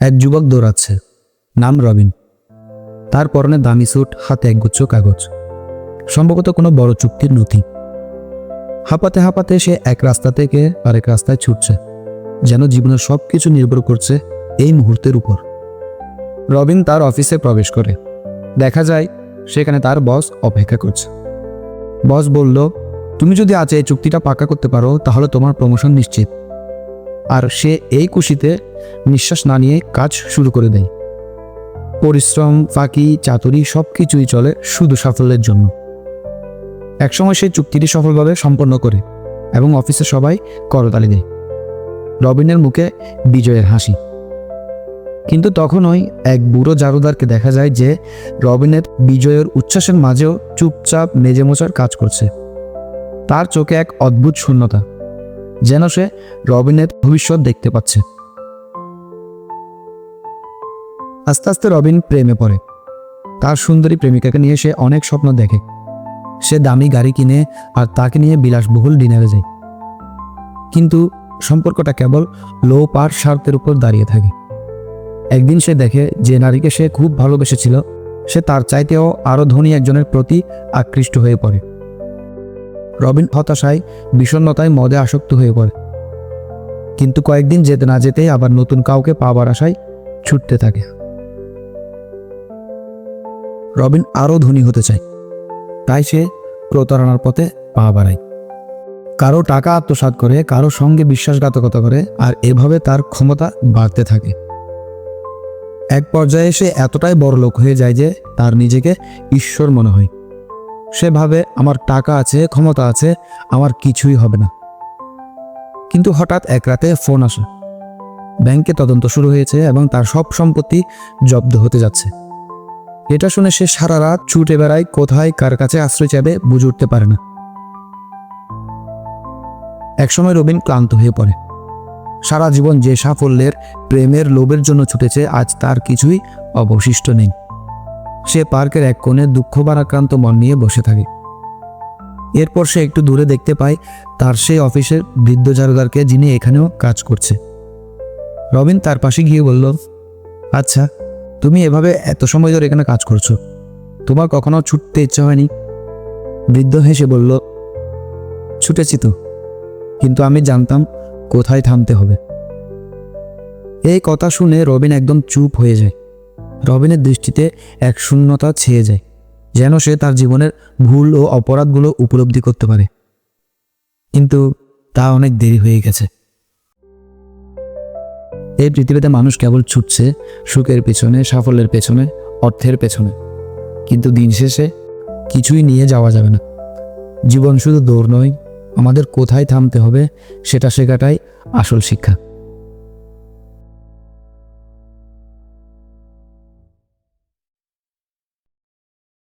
এক যুবক দৌড়াচ্ছে, নাম রবিন। তার পরনে দামি স্যুট, হাতে একগুচ্ছ কাগজ। সম্ভবত কোনো বড় চুক্তির নথি। হাঁপাতে হাঁপাতে সে এক রাস্তা থেকে আরেক রাস্তায় ছুটছে, যেন জীবনের সব কিছু নির্ভর করছে এই মুহূর্তের উপর। রবিন তার অফিসে প্রবেশ করে। দেখা যায়, সেখানে তার বস অপেক্ষা করছে। বস বলল, তুমি যদি আজ এই চুক্তিটা পাকা করতে পারো, তাহলে তোমার প্রমোশন নিশ্চিত। আর সে এই খুশিতে নিঃশ্বাস না নিয়ে কাজ শুরু করে দেয়। পরিশ্রম, ফাঁকি, চাতুরি সব কিছুই চলে শুধু সাফল্যের জন্য। একসময় সে চুক্তিটি সফলভাবে সম্পন্ন করে এবং অফিসে সবাই করতালি দেয়। রবিনের মুখে বিজয়ের হাসি। কিন্তু তখনই এক বুড়ো জারুদারকে দেখা যায় যে রবিনের বিজয়ের উচ্ছ্বাসের মাঝেও চুপচাপ মেজে মোচার কাজ করছে। তার চোখে এক অদ্ভুত শূন্যতা। যেন সে রবিনের ভবিষ্যৎ দেখতে পাচ্ছে। আস্তে আস্তে রবিন প্রেমে পড়ে। তার সুন্দরী প্রেমিকাকে নিয়ে সে অনেক স্বপ্ন দেখে। সে দামি গাড়ি কিনে আর তাকে নিয়ে বিলাসবহুল ডিনারে যায়। কিন্তু সম্পর্কটা কেবল লো পার স্বার্থের উপর দাঁড়িয়ে থাকে। একদিন সে দেখে যে নারীকে সে খুব ভালোবেসেছিল, সে তার চাইতেও আরও ধনী একজনের প্রতি আকৃষ্ট হয়ে পড়ে। রবিন হতাশায়, বিষণ্ণতায় মদে আসক্ত হয়ে পড়ে। কিন্তু কয়েকদিন যেতে না যেতেই আবার নতুন কাউকে পাওয়ার আশায় ছুটতে থাকে। রবিন আরও ধনী হতে চায়। তাই সে প্রতারণার পথে পা বাড়ায়। কারও টাকা আত্মসাৎ করে, কারও সঙ্গে বিশ্বাসঘাতকতা করে, আর এভাবে তার ক্ষমতা বাড়তে থাকে। এক পর্যায়ে সে এতটাই বড় লোক হয়ে যায় যে তার নিজেকে ঈশ্বর মনে হয়। সে ভাবে আমার টাকা আছে, ক্ষমতা আছে, আমার কিছুই হবে না। কিন্তু হঠাৎ এক রাতে ফোন আসে। ব্যাংকে তদন্ত শুরু হয়েছে এবং তার সব সম্পত্তি জব্দ হতে যাচ্ছে। এটা শুনে সে সারা রাত ছুটে বেড়ায়, কোথায়, কার কাছে আশ্রয় চাবে বুঝে উঠতে পারে না। একসময় রবিন ক্লান্ত হয়ে পড়ে। সারা জীবন যে সাফল্যের, প্রেমের, লোভের জন্য ছুটেছে, আজ তার কিছুই অবশিষ্ট নেই। সে পার্কের এক কোণে দুঃখ বারাক্রান্ত মন নিয়ে বসে থাকে। এরপর সে একটু দূরে দেখতে পায় তার সেই অফিসের বৃদ্ধ জারুদারকে যিনি এখানেও কাজ করছে। রবিন তার পাশে গিয়ে বলল আচ্ছা তুমি এভাবে এত সময় ধরে এখানে কাজ করছ। তোমার কখনো ছুটতে ইচ্ছা হয়নি? বৃদ্ধ হেসে বলল, ছুটেছি তো, কিন্তু আমি জানতাম কোথায় থামতে হবে। এই কথা শুনে রবিন একদম চুপ হয়ে যায়। রবিনের দৃষ্টিতে এক শূন্যতা ছেয়ে যায়, যেন সে তার জীবনের ভুল ও অপরাধগুলো উপলব্ধি করতে পারে। কিন্তু তা অনেক দেরি হয়ে গেছে। এই পৃথিবীতে মানুষ কেবল ছুটছে সুখের পেছনে, সাফল্যের পেছনে, অর্থের পেছনে। কিন্তু দিন শেষে কিছুই নিয়ে যাওয়া যাবে না। জীবন শুধু দৌড় নয়, আমাদের কোথায় থামতে হবে সেটা শেখাটাই আসল শিক্ষা।